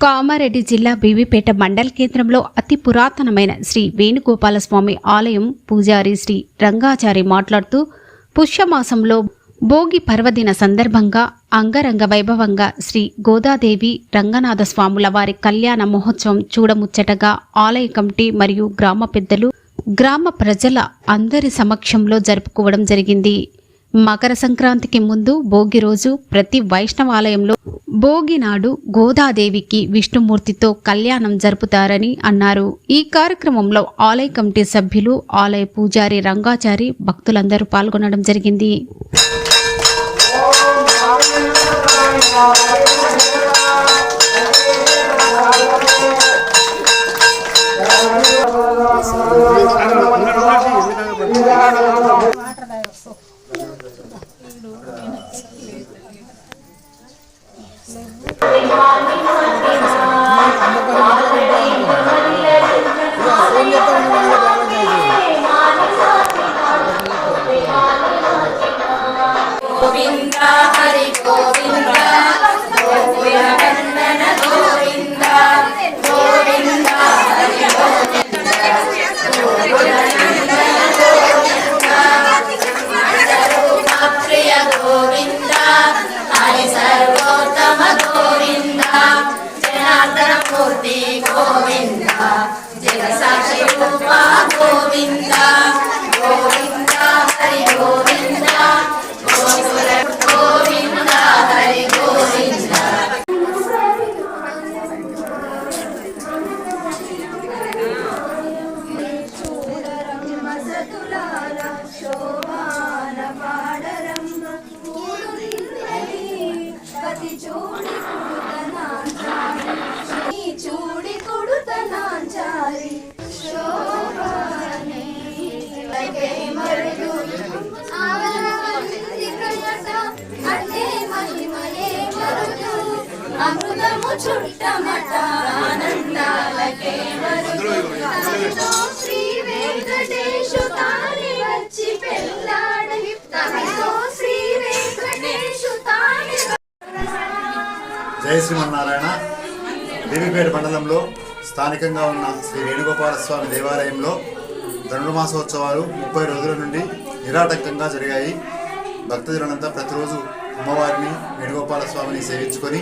కామారెడ్డి జిల్లా బీవీపేట మండల కేంద్రంలో అతి పురాతనమైన శ్రీ వేణుగోపాలస్వామి ఆలయం పూజారి శ్రీ రంగాచారి మాట్లాడుతూ పుష్యమాసంలో భోగి పర్వదిన సందర్భంగా అంగరంగ వైభవంగా శ్రీ గోదాదేవి రంగనాథ స్వాముల వారి కళ్యాణ మహోత్సవం చూడముచ్చటగా ఆలయ కమిటీ మరియు గ్రామ పెద్దలు గ్రామ ప్రజల అందరి సమక్షంలో జరుపుకోవడం జరిగింది. మకర సంక్రాంతికి ముందు భోగి రోజు ప్రతి వైష్ణవాలయంలో భోగి నాడు గోదాదేవికి విష్ణుమూర్తితో కళ్యాణం జరుపుతారని అన్నారు. ఈ కార్యక్రమంలో ఆలయ కమిటీ సభ్యులు ఆలయ పూజారి రంగాచారి భక్తులందరూ పాల్గొనడం జరిగింది. చూడి చుట్టమట ఆనందాలకే శ్రీ వెంకటేశు వచ్చి తనతో శ్రీ వెంకటేశు జయ శ్రీమన్నారాయణ. దేవిపేట మండలంలో స్థానికంగా ఉన్న శ్రీ వేణుగోపాల స్వామి దేవాలయంలో ధనుర్మాసోత్సవాలు ముప్పై రోజుల నుండి నిరాటంకంగా జరిగాయి. భక్తజనులంతా ప్రతిరోజు అమ్మవారిని వేణుగోపాల స్వామిని సేవించుకొని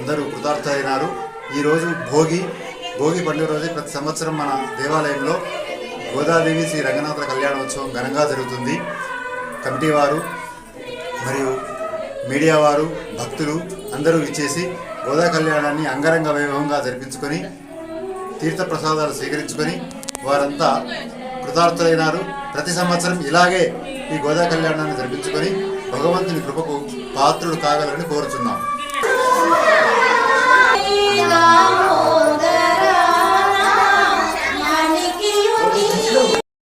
అందరూ కృతార్థులైనారు. ఈరోజు భోగి భోగి పండుగ రోజు ప్రతి సంవత్సరం మన దేవాలయంలో గోదాదేవి శ్రీ రంగనాథ కళ్యాణోత్సవం ఘనంగా జరుగుతుంది. కమిటీ వారు మరియు మీడియా వారు భక్తులు అందరూ ఇచ్చేసి గోదా కళ్యాణాన్ని అంగరంగ వైభవంగా జరిపించుకొని తీర్థ ప్రసాదాలు స్వీకరించుకొని వారంతా కృతార్థులైనారు. ప్రతి సంవత్సరం ఇలాగే ఈ గోదా కళ్యాణాన్ని జరిపించుకొని భగవంతుని కృపకు పాత్రులు కాగలని కోరుచున్నాం.